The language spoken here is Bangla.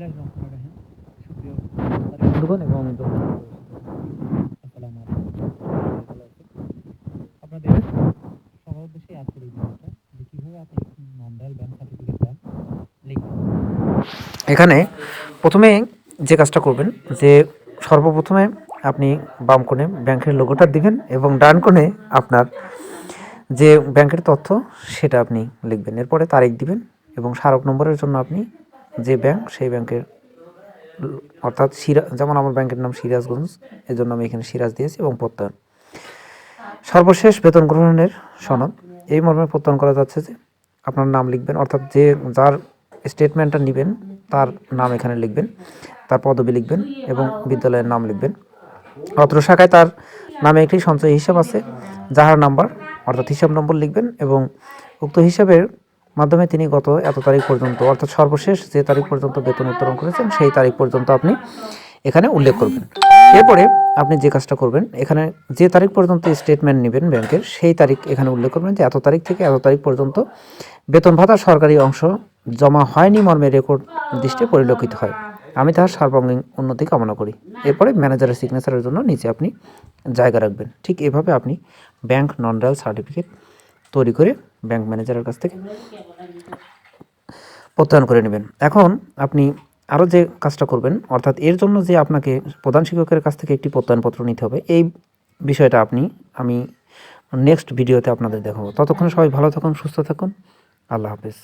রহিম সুপ্রিয় বন্ধুগণ এবং আসসালামু? আপনাদের সবার উদ্দেশ্যে আজকের এই ভিডিওটা যে কীভাবে আপনি ব্যাংক সার্টিফিকেটটা লিখবেন এখানে প্রথমে যে কাজটা করবেন যে সর্বপ্রথমে আপনি বাম কোণে ব্যাংকের লোগোটা দিবেন এবং ডান কোণে আপনার যে ব্যাংকের তথ্য সেটা আপনি লিখবেন। এরপরে তারিখ দিবেন এবং স্মারক নম্বরের জন্য আপনি যে ব্যাংক, সেই ব্যাংকের অর্থাৎ সিরা, যেমন আমার ব্যাংকের নাম সিরাজগঞ্জ এই জন্য আমি এখানে সিরাজ দিয়েছি এবং প্রত্যয়ন। সর্বশেষ বেতন গ্রহণের সনদ। এই মর্মে প্রত্যয়ন করা যাচ্ছে যে আপনার নাম লিখবেন, অর্থাৎ যে যার স্টেটমেন্টটা নেবেন, তার নাম এখানে লিখবেন, তার পদবি লিখবেন এবং বিদ্যালয়ের নাম লিখবেন। অত্র শাখায় তার নামে একটি সঞ্চয় হিসাব আছে যাহার নাম্বার, অর্থাৎ হিসাব নম্বর লিখবেন এবং উক্ত হিসাবের মাধ্যমে তিনি গত এত তারিখ পর্যন্ত, অর্থাৎ সর্বশেষ যে তারিখ পর্যন্ত বেতন উত্তোলন করেছেন, সেই তারিখ পর্যন্ত আপনি এখানে উল্লেখ করবেন। এরপরে আপনি যে কাজটা করবেন, এখানে যে তারিখ পর্যন্ত স্টেটমেন্ট নেবেন ব্যাংকের, সেই তারিখ এখানে উল্লেখ করবেন যে এত তারিখ থেকে এত তারিখ পর্যন্ত বেতন ভাতা সরকারি অংশ জমা হয়নি মর্মে রেকর্ড দৃষ্টে পরিলক্ষিত হয়। আমি তাহার সার্বাঙ্গীন উন্নতি কামনা করি। এরপরে ম্যানেজারের সিগনেচারের জন্য নিচে আপনি জায়গা রাখবেন। ঠিক এভাবে আপনি ব্যাংক নন ডাল সার্টিফিকেট তৈরি করে ব্যাংক ম্যানেজারের কাছ থেকে প্রত্যয়ন করে নেবেন। এখন আপনি আরও যে কাজটা করবেন, অর্থাৎ এর জন্য যে আপনাকে প্রধান শিক্ষকের কাছ থেকে একটি প্রত্যয়নপত্র নিতে হবে, এই বিষয়টা আপনি, আমি নেক্সট ভিডিওতে আপনাদের দেখাবো। ততক্ষণ সবাই ভালো থাকুন, সুস্থ থাকুন। আল্লাহ হাফেজ।